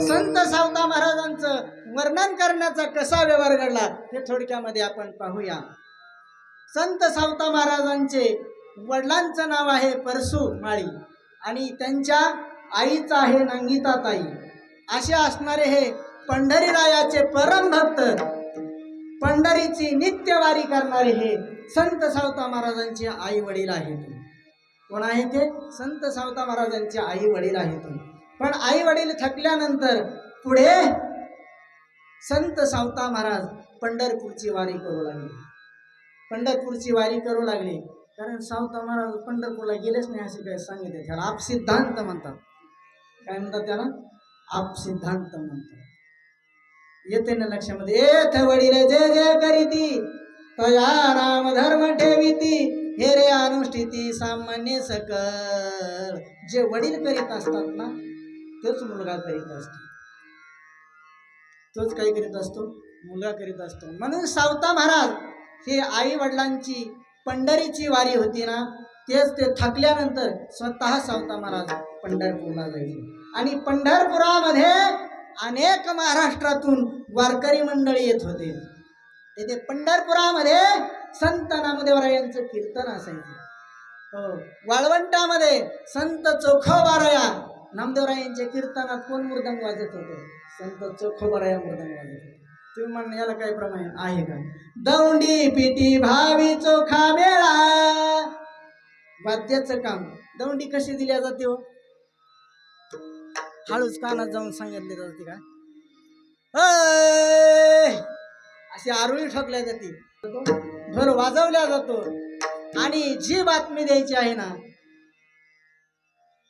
संत सावता महाराजांचं वर्णन करण्याचा कसा व्यवहार घडला हे थोडक्यामध्ये आपण पाहूया. संत सावता महाराजांचे वडिलांचं नाव आहे परसू माळी आणि त्यांच्या आईचं आहे नंगिताताई. असे असणारे हे पंढरीरायाचे परम भक्त पंढरीची नित्यवारी करणारे हे संत सावता महाराजांचे आई वडील आहेत. कोण आहे ते? संत सावता महाराजांचे आई वडील आहेत पण आई वडील थकल्यानंतर पुढे संत सावता महाराज पंढरपूरची वारी करू लागले. पंढरपूरची वारी करू लागले. कारण सावता महाराज पंढरपूरला गेलेच नाही असे काय सांगितले. त्याला आप सिद्धांत म्हणतात. काय म्हणतात त्याला? आप सिद्धांत म्हणतात. येते ना लक्षामध्ये. येथ वडील जय जय करीती. तया राम धर्म ठेविती. हे रे अनुष्ठिती सामान्य सकल. जे वडील करीत असतात ना तोच मुलगा करीत असतो. तोच काय करीत असतो? मुलगा करीत असतो. म्हणून सावता महाराज हे आई वडिलांची पंढरीची वारी होती ना तेच ते थकल्यानंतर स्वतः सावता महाराज पंढरपूरला जायचे. आणि पंढरपुरामध्ये अनेक महाराष्ट्रातून वारकरी मंडळी येत होते. तेथे पंढरपुरामध्ये संत नामदेवरायांचं कीर्तन असायचं. हो वाळवंटामध्ये संत चोखोबाराया नामदेवरायांच्या कीर्तनात कोण मृदंग वाजत होते? संत चोखोबाराया मृदंग वाजत होते. तुम्ही म्हणणं याला काही प्रमाण आहे का? दौंडी पिटी भावी चोखा मेळा. वाद्याचं काम. दौंडी कशी दिल्या जाते हो हळूच कानात जाऊन सांगितले जाते का? अशी आरुळी ठोकल्या जाते. ढोल वाजवल्या जातो. आणि जी बातमी द्यायची आहे ना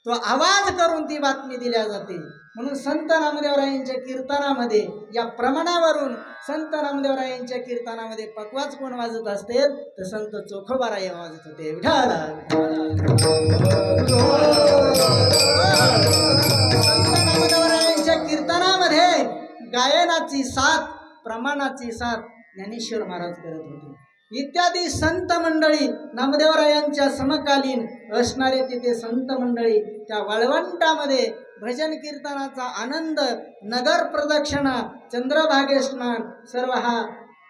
तो आवाज करून ती बातमी दिल्या जाते. म्हणून संत रामदेवरायांच्या कीर्तनामध्ये या प्रमाणावरून संत रामदेवरायांच्या कीर्तनामध्ये पकवाच कोण वाजत असतील तर संत चोखोबाराय वाजत होते. विठ्ठल संत कीर्तनामध्ये गायनाची साथ प्रमाणाची साथ ज्ञानेश्वर महाराज करत होते. इत्यादी संत मंडळी नामदेवरायांच्या समकालीन असणारे तिथे संत मंडळी त्या वाळवंटामध्ये भजन कीर्तनाचा आनंद नगर प्रदक्षिणा चंद्रभागे स्नान सर्व हा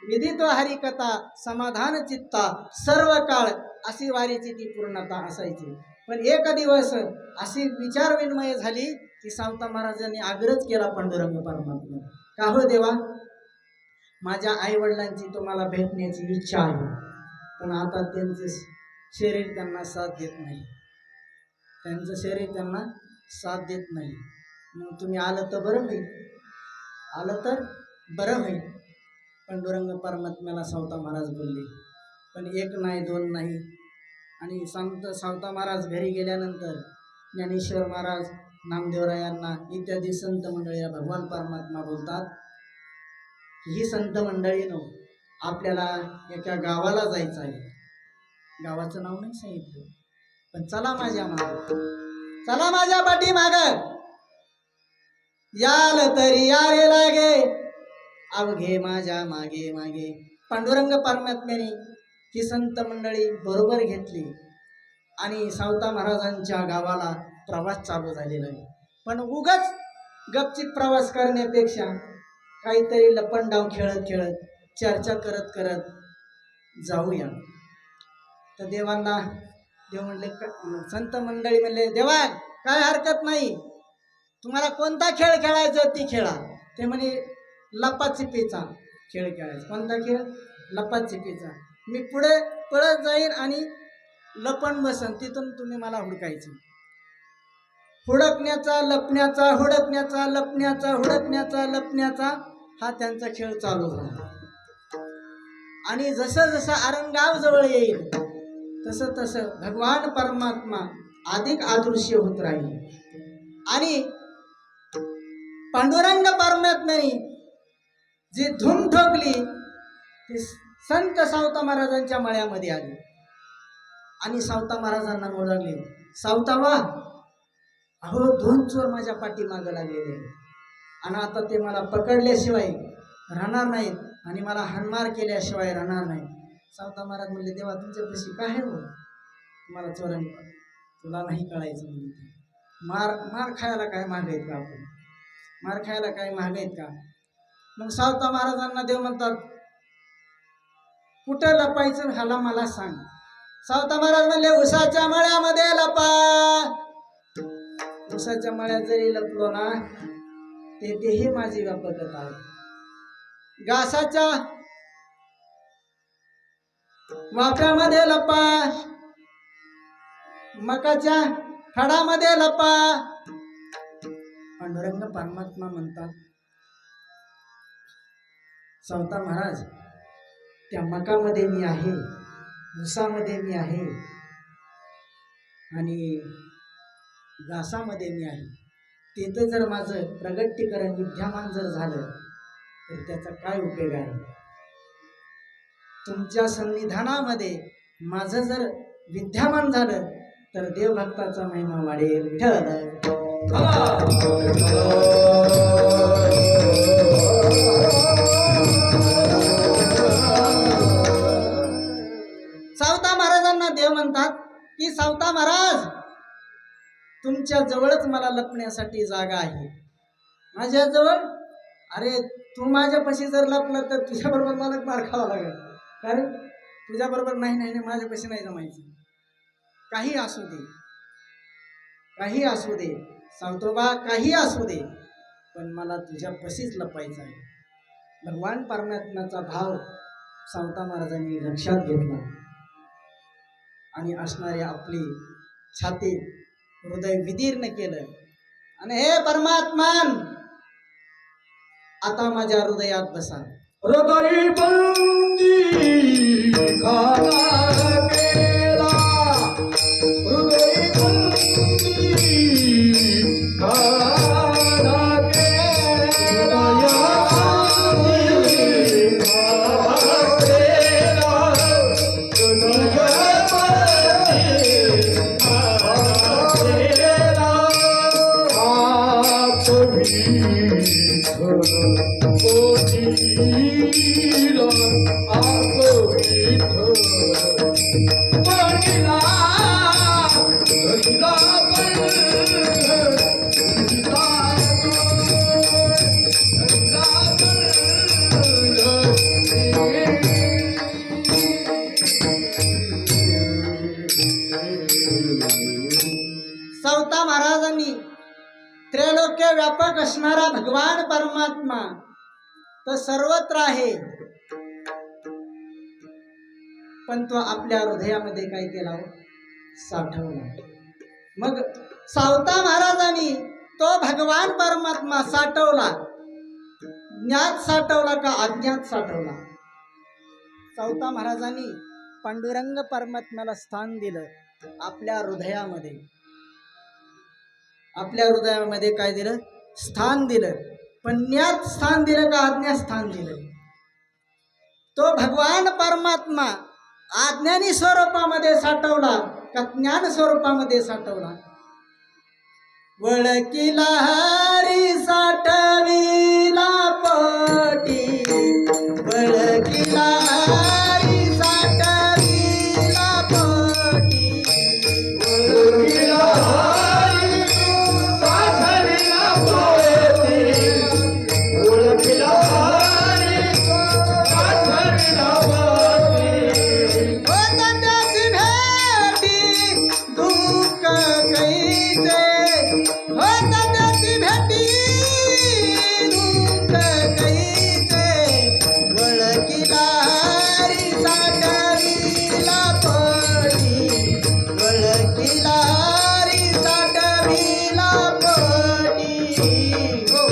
विधित्व हरिकथा समाधान चित्ता सर्व काळ अशी वारीची ती पूर्णता असायची. पण एक दिवस अशी विचारविनिमय झाली की सावता महाराजांनी आग्रच केला पांडुरंग परमात्मा का हो देवा? माझ्या आईवडिलांची तुम्हाला भेटण्याची इच्छा आहे. पण आता त्यांचे शरीर त्यांना साथ देत नाही. त्यांचं शरीर त्यांना साथ देत नाही. मग तुम्ही आलं तर बरं होईल. आलं तर बरं होईल. पांडुरंग परमात्म्याला सावता महाराज बोलले. पण एक नाही दोन नाही. आणि संत सावता महाराज घरी गेल्यानंतर ज्ञानेश्वर महाराज नामदेवरायांना इत्यादी संत मंडळी भगवान परमात्मा बोलतात. ही संत मंडळीनं आपल्याला एका गावाला जायचं आहे. गावाचं नाव नाही सांगितलं. पण चला माझ्या माग. चला माझ्या पाठी माग याल तरी यावे लागे. अवघे माझ्या मागे मागे. पांडुरंग परमात्म्याने ही संत मंडळी बरोबर घेतली. आणि सावता महाराजांच्या गावाला प्रवास चालू झालेला आहे. पण उगाच गपचित प्रवास करण्यापेक्षा काहीतरी लपंडाव खेळत खेळत चर्चा करत करत जाऊया. तर देवांना देव म्हणले "क- संत मंडळी म्हणले देवा काय हरकत नाही. तुम्हाला कोणता खेळ खेळायचा ती खेळा. ते म्हणे लपाचिपीचा खेळ खेळायचा. कोणता खेळ? लपाचिपीचा मी पुढे पळत जाईन आणि लपण बसन तिथून तुम्ही मला हुडकायचं. हुडकण्याचा लपण्याचा हुडकण्याचा लपण्याचा हुडकण्याचा लपण्याचा हा त्यांचा खेळ चालू झाला आणि जसं जसं आरंगाव जवळ येईल तसं तसं भगवान परमात्मा अधिक आदृश्य होत राहील. आणि पांडुरंग परमात्म्याने जी धूम ठोकली ती संत सावता महाराजांच्या मळ्यामध्ये आली. आणि सावता महाराजांना म्हणू सावतावा सावता वा अहो दोन चोर माझ्या पाठीमागं लागलेले आहेत. आणि आता ते मला पकडल्याशिवाय राहणार नाहीत आणि मला हानमार केल्याशिवाय राहणार नाहीत. सावता महाराज म्हणले देवा तुमच्यापाशी काय हो? तुम्हाला चोरांनी तुला नाही कळायचं म्हणजे मार मार खायला काय महाग आहेत का आपण? मार खायला काय महाग आहेत का? मग सावता महाराजांना देव म्हणतात कुठं लपायचं ह्याला मला सांग. सावता महाराज म्हणले उसाच्या मळ्यामध्ये लपा. उसाच्या मळ्यात जरी लपलो ना ते तेही माझी वापरत आहे घासाच्या वाफ्यामध्ये लपा. मकाच्या फडामध्ये लपा. पांडुरंग परमात्मा म्हणतात चौथा महाराज त्या मकामध्ये मी आहे उसामध्ये मी आहे आणि घासामध्ये मी आहे. तिथं जर माझं प्रगटीकरण विद्यमान जर झालं तर त्याचा काय उपयोग आहे? तुमच्या संविधानामध्ये माझं जर विद्यमान झालं तर देवभक्ताचा महिमा वाढेल विठ्ठल. सावता महाराजांना देव म्हणतात की सावता महाराज तुमच्या जवळच मला लपण्यासाठी जागा आहे. माझ्याजवळ अरे तू माझ्यापाशी जर लपलं तर तुझ्याबरोबर मला मार खावा लागेल. कारण तुझ्याबरोबर नाही नाही नाही माझ्यापाशी नाही जमायचं. काही असू दे. काही असू दे. सांगतो बा काही असू दे. पण मला तुझ्यापाशीच लपायचं आहे. भगवान परमात्म्याचा भाव सावता महाराजांनी लक्षात घेतला. आणि असणारे आपली छाती हृदय विदीर्ण केलं. आणि हे परमात्मान आता माझ्या हृदयात बसा. हृदय सावता महाराजांनी त्रैलोक्य व्यापक असणारा भगवान परमात्मा तो सर्वत्र आहे. पण तो आपल्या हृदयामध्ये काय केला हो? साठवला. मग सावता महाराजांनी तो भगवान परमात्मा साठवला. ज्ञात साठवला का अज्ञात साठवला? सावता महाराजांनी पांडुरंग परमात्म्याला स्थान दिलं आपल्या हृदयामध्ये. आपल्या हृदयामध्ये काय दिलं? स्थान दिलं. पण ज्ञात स्थान दिलं का आज्ञा स्थान दिलं? तो भगवान परमात्मा आज्ञानी स्वरूपामध्ये साठवला का ज्ञान स्वरूपामध्ये साठवला? वळकिला हरी साठ हो.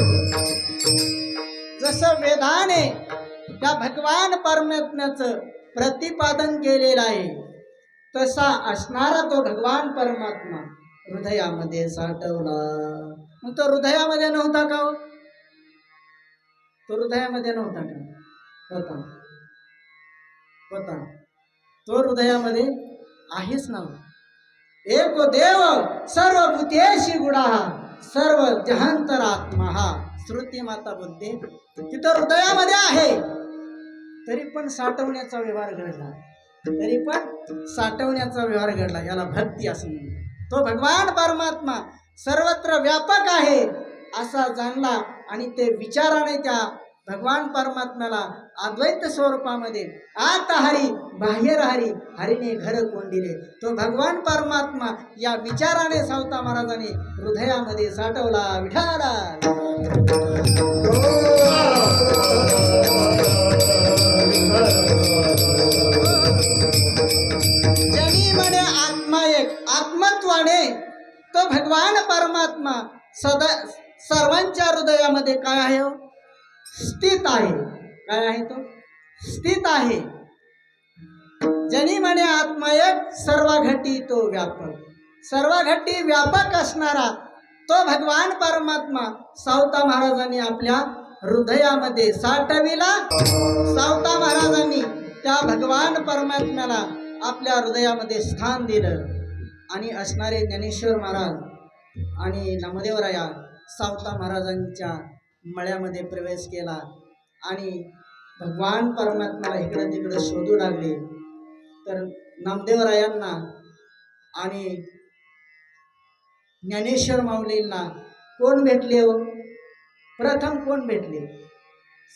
जसं वेदाने त्या भगवान परमात्म्याचं प्रतिपादन केलेलं आहे तसा असणारा तो भगवान परमात्मा हृदयामध्ये साठवला. मग तो हृदयामध्ये नव्हता का हो? तो हृदयामध्ये नव्हता का? होता. होता. तो हृदयामध्ये आहेच ना हो. एक देव सर्व भूतेशी गुडाहा सर्व जहांतरात्मा हा श्रुती माता बोलते तिथं हृदयामध्ये आहे. तरी पण साठवण्याचा व्यवहार घडला. तरी पण साठवण्याचा व्यवहार घडला. याला भक्ती असं म्हणतात. तो भगवान परमात्मा सर्वत्र व्यापक आहे असा जाणला आणि ते विचाराने त्या भगवान परमात्म्याला अद्वैत स्वरूपामध्ये आत हरी बाहेर हरी हरीने घर कोंडिले तो भगवान परमात्मा या विचाराने सावता महाराजाने हृदयामध्ये साठवला विठाला जनी म्हणे आत्मा एक आत्मत्वाने तो भगवान परमात्मा सदा सर्वांच्या हृदयामध्ये काय आहे हो? स्थित आहे. काय आहे तो? स्थित आहे. जनी म्हणे आत्मा एक सर्व घटी तो व्यापक. सर्व घटी व्यापक असणारा तो भगवान परमात्मा सावता महाराजांनी आपल्या हृदयामध्ये साठविला. सावता महाराजांनी त्या भगवान परमात्म्याला आपल्या हृदयामध्ये स्थान दिलं. आणि असणारे ज्ञानेश्वर महाराज आणि नामदेवराया सावता महाराजांच्या मळ्यामध्ये प्रवेश केला आणि भगवान परमात्म्याला इकडं तिकडं शोधू लागले. तर नामदेवरायांना आणि ज्ञानेश्वर माऊलींना कोण भेटले हो? प्रथम कोण भेटले?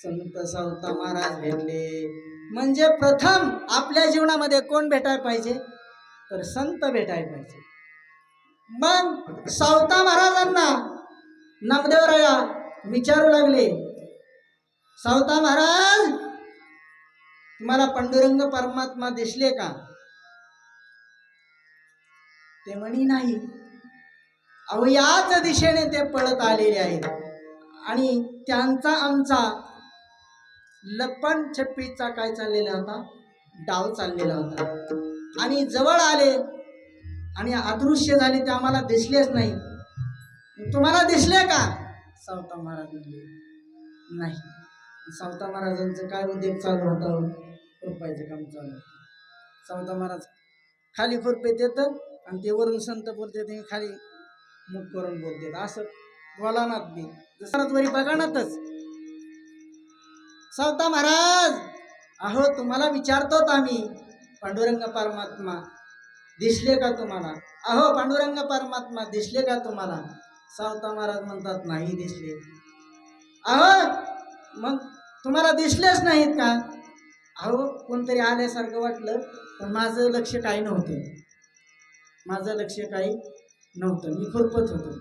संत सावता महाराज भेटले. म्हणजे प्रथम आपल्या जीवनामध्ये कोण भेटायला पाहिजे? तर संत भेटायला पाहिजे. मग सावता महाराजांना नामदेवराया विचारू लागले. सावता महाराज तुम्हाला पांडुरंग परमात्मा दिसले का? ते म्हणी नाही. अहो याच दिशेने ते पळत आलेले आहेत. आणि त्यांचा आमचा लपन छप्पीचा काय चाललेला होता? डाव चाललेला होता. आणि जवळ आले. आणि अदृश्य झाले ते आम्हाला दिसलेच नाही. तुम्हाला दिसले का? सावता महाराज म्हणले नाही. सावता महाराजांचं काय उद्योग चालू होता? खुरपायचं काम चालू होतं. सावता महाराज खाली खुरपेत येतं आणि ते वरून संत बोलते ते खाली मुख करून बोलतात. असं बोला ना मी. जसं वरी बघा नातच सावता महाराज! अहो तुम्हाला विचारतोत आम्ही पांडुरंग परमात्मा दिसले का तुम्हाला? अहो पांडुरंग परमात्मा दिसले का तुम्हाला? सावता महाराज म्हणतात नाही दिसले. अहो मग तुम्हाला दिसलेच नाहीत का? अहो कोणतरी आल्यासारखं वाटलं पण माझं लक्ष काही नव्हतं. माझं लक्ष काही नव्हतं मी खुरपत होतो.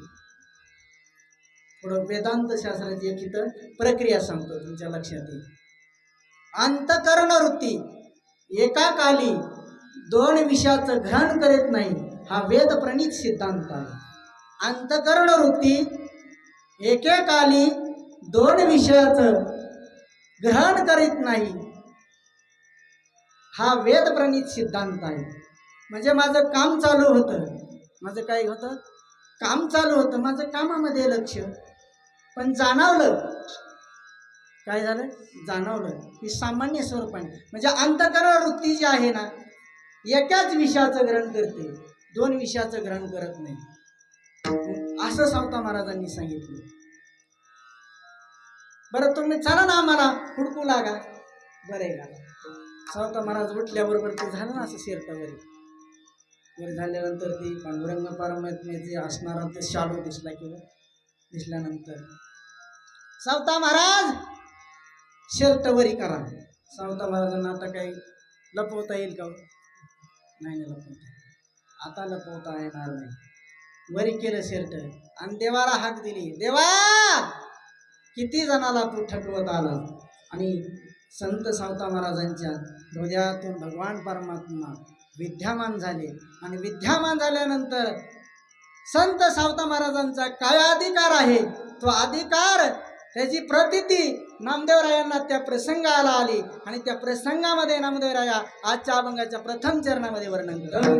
थोडं वेदांत शास्त्राची एक इथं प्रक्रिया सांगतो तुमच्या लक्षात येईल. अंतकरण वृत्ती एका काली दोन विषयाचं ग्रहण करत नाही हा वेद प्रणित सिद्धांत आहे. अंतकरण वृत्ती एकेकाली दोन विषयाचं ग्रहण करीत नाही. हा वेदप्रणित सिद्धांत आहे. म्हणजे माझं काम चालू होतं. माझं काय होतं? काम चालू होतं. माझं कामामध्ये लक्ष. पण जाणवलं. काय झालं? जाणवलं. की सामान्य स्वरूपाने म्हणजे अंतकरण वृत्ती जी आहे ना एकाच विषयाचं ग्रहण करते. दोन विषयाचं ग्रहण करत नाही. असं सावता महाराजांनी सांगितलं. बरं तुम्ही चला ना आम्हाला हुडकू लागा. बरं आहे का? सावता महाराज उठल्याबरोबर ते झालं ना असं शेरटावरी वर झाल्यानंतर ती पांडुरंग परमात्म्याचे असणारा ते शालू दिसला किंवा दिसल्यानंतर. सावता महाराज शेरट वरी करा. सावता महाराजांना आता काही लपवता येईल का हो? नाही लपवता आता लपवता येणार नाही. वरी केलं शेरट. आणि देवाला हाक दिली. देवा! किती जणाला तू ठकवत आला? आणि संत सावता महाराजांच्या हृदयातून भगवान परमात्मा विद्यमान झाले. आणि विद्यमान झाल्यानंतर संत सावता महाराजांचा काय अधिकार आहे? तो अधिकार त्याची प्रतिती नामदेवरायांना त्या प्रसंगाला आली आणि त्या प्रसंगामध्ये नामदेवराया आजच्या अभंगाच्या प्रथम चरणामध्ये वर्णन करतात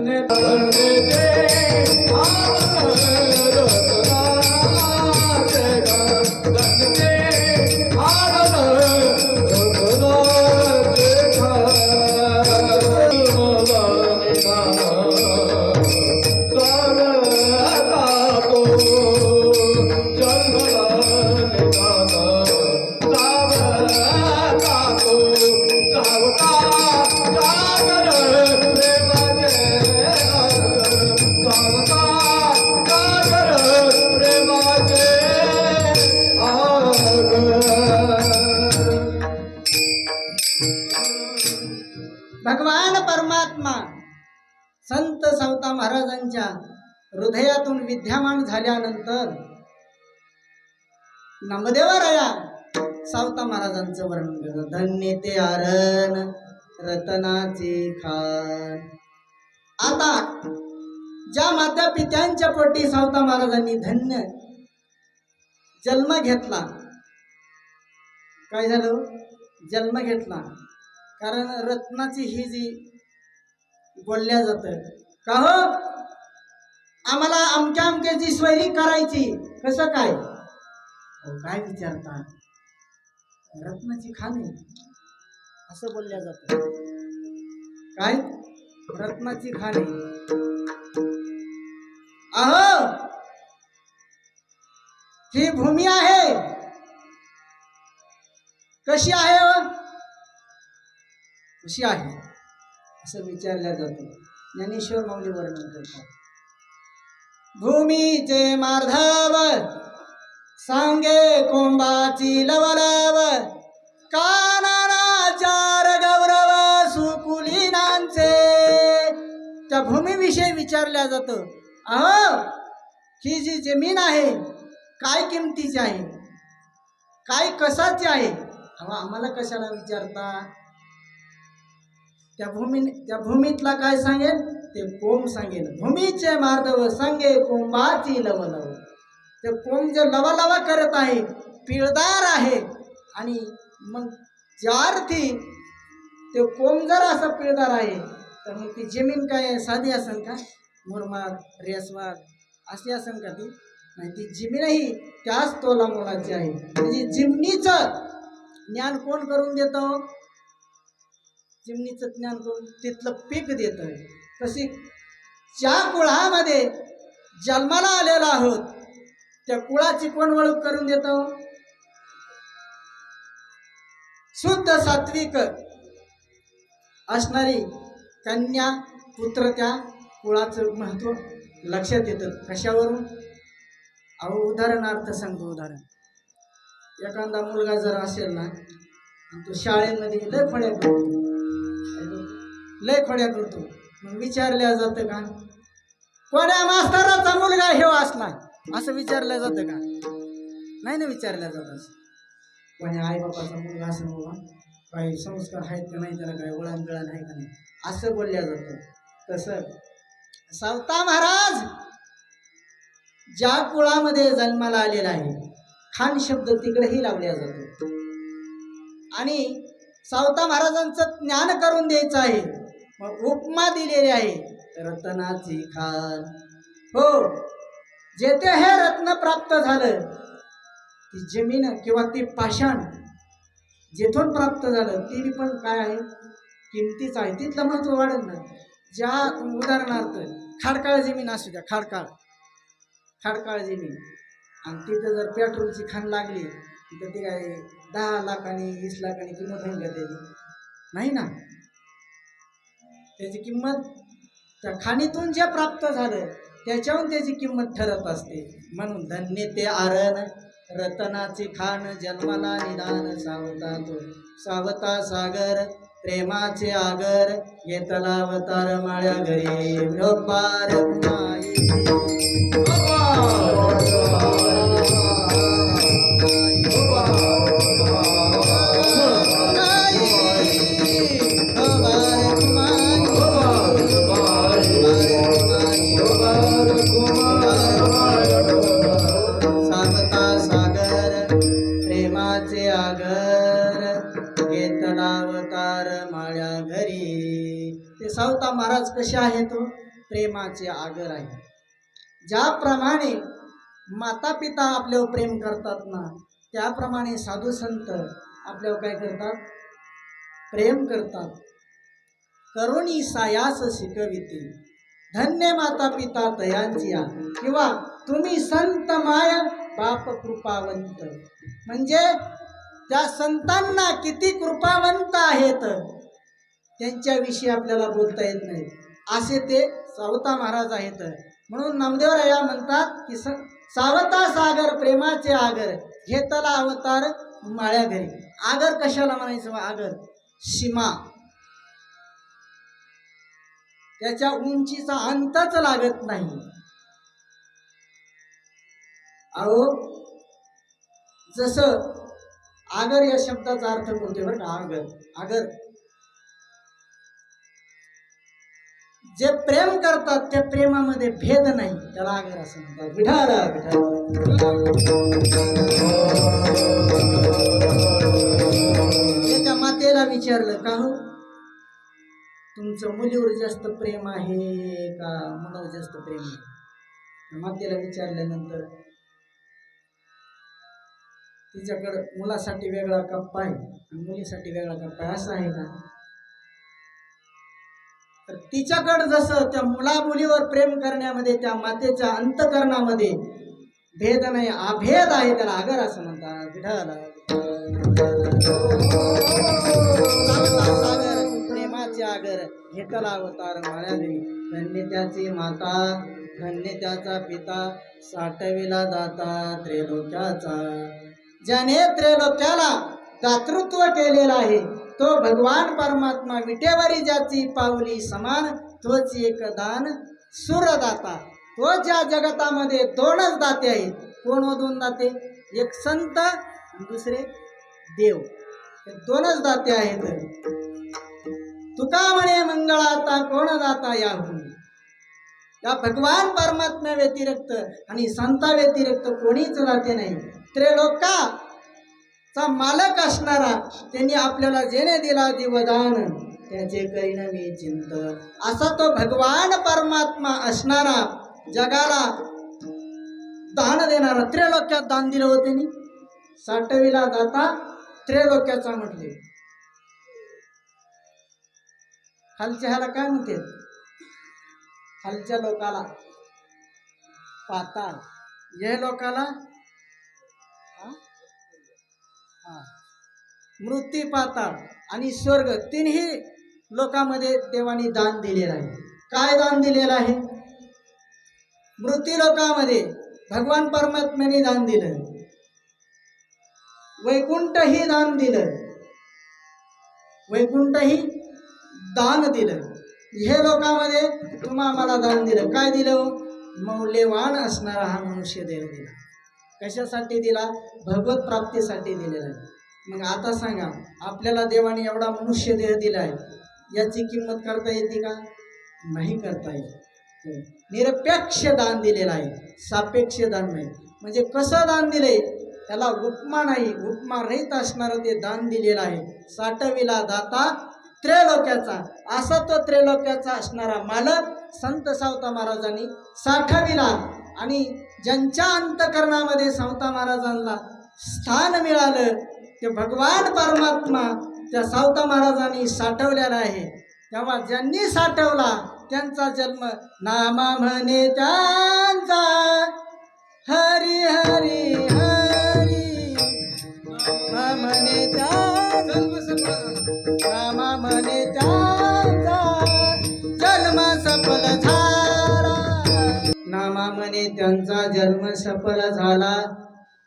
झाल्यानंतर नामदेवराया सावता महाराजांचं वर्णन केलं धन्य ते आरण रतनाचे खान. आता ज्या माता पित्यांच्या पोटी सावता महाराजांनी धन्य जन्म घेतला. काय झालं? जन्म घेतला. कारण रत्नाची ही जी बोलल्या जात का हो? आम्हाला अमक्या अमक्याची स्वैरी करायची. कसं काय? काय विचारता? रत्नाची खाणे असं बोलल्या जात. काय? रत्नाची खाणे अहो! ही भूमी आहे. कशी आहे हो? कशी आहे? असं विचारल्या जातं. ज्ञानेश्वर माऊली वर्णन करतात. भूमीचे मार्धावर सांगे कोंबाची लवलव कानाचार गौरव सुकुलीनांचे. त्या भूमीविषयी विचारल्या जातं अहो ही जी जमीन आहे काय किमतीची आहे? काय कसाची आहे? अहो आम्हाला कशाला विचारता? त्या भूमी त्या भूमीतला काय सांगेल ते कोंब सांगेल भूमीचे मार्दव सांगे कोंबाची लवलव. ते कोंब जे लवालवा करत आहे पिळदार आहे आणि मग ज्यार्थी ते कोंब जर असं पिळदार आहे तर मग ती जमीन काय आहे? साधी असेल का? मुरमाग रेसवाग अशी असेल का ती? नाही ती जिमीनही त्याच तोला मुलाची आहे. म्हणजे जिमनीचं ज्ञान कोण करून देतो? जिमनीचं ज्ञान करून तिथलं पीक देतं. तशी ज्या कुळामध्ये जन्माला आलेला आहोत त्या कुळाची कोण ओळख करून देतो. शुद्ध सात्विक असणारी कन्या पुत्र त्या कुळाचं महत्त्व लक्षात येतं. कशावरून? अहो उदाहरणार्थ सांगतो उदाहरण. एखादा मुलगा जर असेल ना आणि तो शाळेमध्ये लय फड्या करतो. लय फड्या करतो. मग विचारल्या जातं का? कोण्या मास्तराचा मुलगा हे असला? असं विचारलं जातं का? नाही ना विचारल्या जात असं. कोण्या आईबापाचा मुलगा असं बाबा? काही संस्कार आहेत का नाही त्याला? काही वळण आहे का नाही? असं बोलल्या जातं. तसं सावता महाराज ज्या कुळामध्ये जन्माला आलेला आहे खान शब्द तिकडेही लावल्या जातो. आणि सावता महाराजांचं ज्ञान करून द्यायचं आहे. मग उपमा दिलेली आहे. रत्नाची खान हो. जेथे हे रत्न प्राप्त झालं ती जमीन किंवा ती पाषाण जेथून प्राप्त झालं ती पण काय आहे? किमतीच आहे. तिथलं महत्त्व वाढत ना ज्या उदाहरणार्थ खाडकाळ जमीन असू द्या खाडकाळ. खाडकाळ जमीन. आणि तिथं जर पेट्रोलची खाण लागली तिथं ती काय दहा लाखांनी वीस लाखांनी किंमत होऊन का नाही ना? त्याची किंमत त्या खाणीतून जे प्राप्त झालं त्याच्याहून त्याची किंमत ठरत असते. म्हणून धन्य ते आरण रतनाची खाण जन्माला निदान सावता तो. सावता सागर प्रेमाचे आगर घेतला अवतार माळ्या घरी. ते सावता महाराज कसे आहेत? प्रेमाचे आगर आहे ज्याप्रमाणे माता पिता आपल्यावर प्रेम करतात ना त्याप्रमाणे साधू संत आपल्यावर काय करतात? प्रेम करतात. करुणी सायास शिकविते. धन्य माता पिता तयांची आ. किंवा तुम्ही संत माय बाप कृपावंत. म्हणजे त्या संतांना किती कृपावंत आहेत? त्यांच्याविषयी आपल्याला बोलता येत नाही. असे ते सावता महाराज आहेत. म्हणून नामदेवराया म्हणतात की स सावता सागर प्रेमाचे आगर घेतला अवतार माळ्या घरी. आगर कशाला म्हणायचं आगर. सीमा. त्याच्या उंचीचा अंतच लागत नाही. अहो जसं आगर या शब्दाचा अर्थ कोणते बरं का? आगर. आगर. जे प्रेम करतात त्या प्रेमामध्ये भेद नाही. त्याला आगर असं म्हणतात. विठाल त्याच्या मातेला विचारलं का हो? तुमचं मुलीवर जास्त प्रेम आहे का? मुलावर जास्त प्रेम आहे? मातेला विचारल्यानंतर तिच्याकडं मुलासाठी वेगळा कप्पा आहे. आणि मुलीसाठी वेगळा कप्पा असा आहे का? तर तिच्याकडं जसं त्या मुलामुलीवर प्रेम करण्यामध्ये त्या मातेच्या अंतकरणामध्ये भेद नाही अभेद आहे त्याला. आगर असं म्हणतात. प्रेमाचे आगर. घेतला अवतार माळ्यावरी धन्य त्याची माता धन्य त्याचा पिता साठविला दाता त्रेलोक्याचा. ज्याने त्रेलोक्याला दातृत्व केलेलं आहे तो भगवान परमात्मा विटेवरी ज्याची पावली समान तोच एक दान सुरदाता. तो ज्या जगतामध्ये दोनच दाते आहेत कोण व दोन दाते? एक संत दुसरे देव. हे दोनच दाते आहेत. तुका म्हणे मंगळाता कोण दाता याहून? या भगवान परमात्म्या व्यतिरिक्त आणि संता व्यतिरिक्त कोणीच दाते नाही. त्रेलोका चा मालक असणारा त्यांनी आपल्याला जेणे दिला दिवदान त्याचे करीन मी चिंत असा तो भगवान परमात्मा असणारा जगाला दान देणारा त्रिलोक्यात दान दिलं होते त्यांनी. साठविला दाता त्रेलोक्याचा म्हटले. खालच्या ह्याला काय म्हणते? खालच्या लोकाला पाताळ. हे लोकाला मृत्यू पाताळ आणि स्वर्ग तिन्ही लोकांमध्ये देवानी दान दिलेलं आहे. काय दान दिलेलं आहे? मृत्यू लोकामध्ये भगवान परमात्म्याने दान दिलं. वैकुंठही दान दिलं. वैकुंठही दान दिलं. हे लोकांमध्ये तुम्हा आम्हाला दान दिलं. काय दिलं? मौल्यवान असणारा हा मनुष्य देव दिला. कशासाठी दिला? भगवत प्राप्तीसाठी दिलेला आहे. मग आता सांगा आपल्याला देवाने एवढा मनुष्य देह दिला आहे याची किंमत करता येते का? नाही करता येत. निरपेक्ष दान दिलेलं आहे. सापेक्ष दान नाही. म्हणजे कसं दान दिलंय त्याला उपमा नाही. उपमा रहित असणारं ते दान दिलेलं आहे. साठविला दाता त्रैलोक्याचा असा तो त्रैलोक्याचा असणारा मालक संत सावता महाराजांनी साठविला. आणि ज्यांच्या अंतकरणामध्ये सावता महाराजांना स्थान मिळालं ते भगवान परमात्मा त्या सावता महाराजांनी साठवलेला आहे. तेव्हा ज्यांनी साठवला त्यांचा जन्म नामा म्हणे त्यांचा. हरी हरी हरी. रामाने त्यांचा जन्म सफल झाला.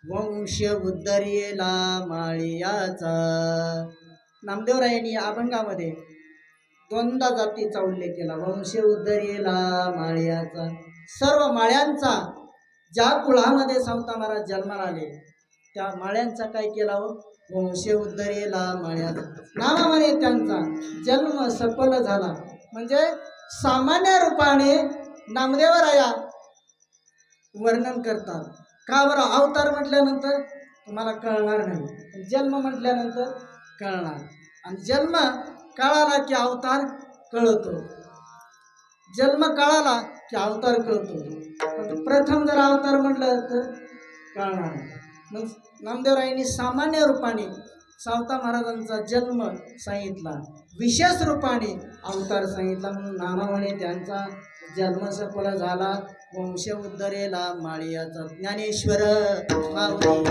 वंश उद्धरियेला माळियाचा. नामदेवरायांनी या अभंगामध्ये दोनदा जातीचा उल्लेख केला. वंश उद्धरियेला माळियाचा. सर्व माळ्यांचा ज्या कुळामध्ये सावता महाराज जन्माला आले त्या माळ्यांचा काय केला हो? वंश उद्धरेला माळ्याचा. नामामध्ये त्यांचा जन्म सफल झाला. म्हणजे सामान्य रूपाने नामदेवराया वर्णन करतात. का बरं? अवतार म्हटल्यानंतर तुम्हाला कळणार नाही. जन्म म्हटल्यानंतर कळणार. आणि जन्म कळाला की अवतार कळतो. जन्म कळाला की अवतार कळतो. प्रथम जर अवतार म्हटलं तर कळणार मग नामदेवरायांनी सामान्य रूपाने सावता महाराजांचा जन्म सांगितला. विशेष रूपाने अवतार सांगितला. म्हणून नानावाने त्यांचा जन्म सफल झाला. वंश उद्धरेला माळियाचा ज्ञानेश्वर माऊली.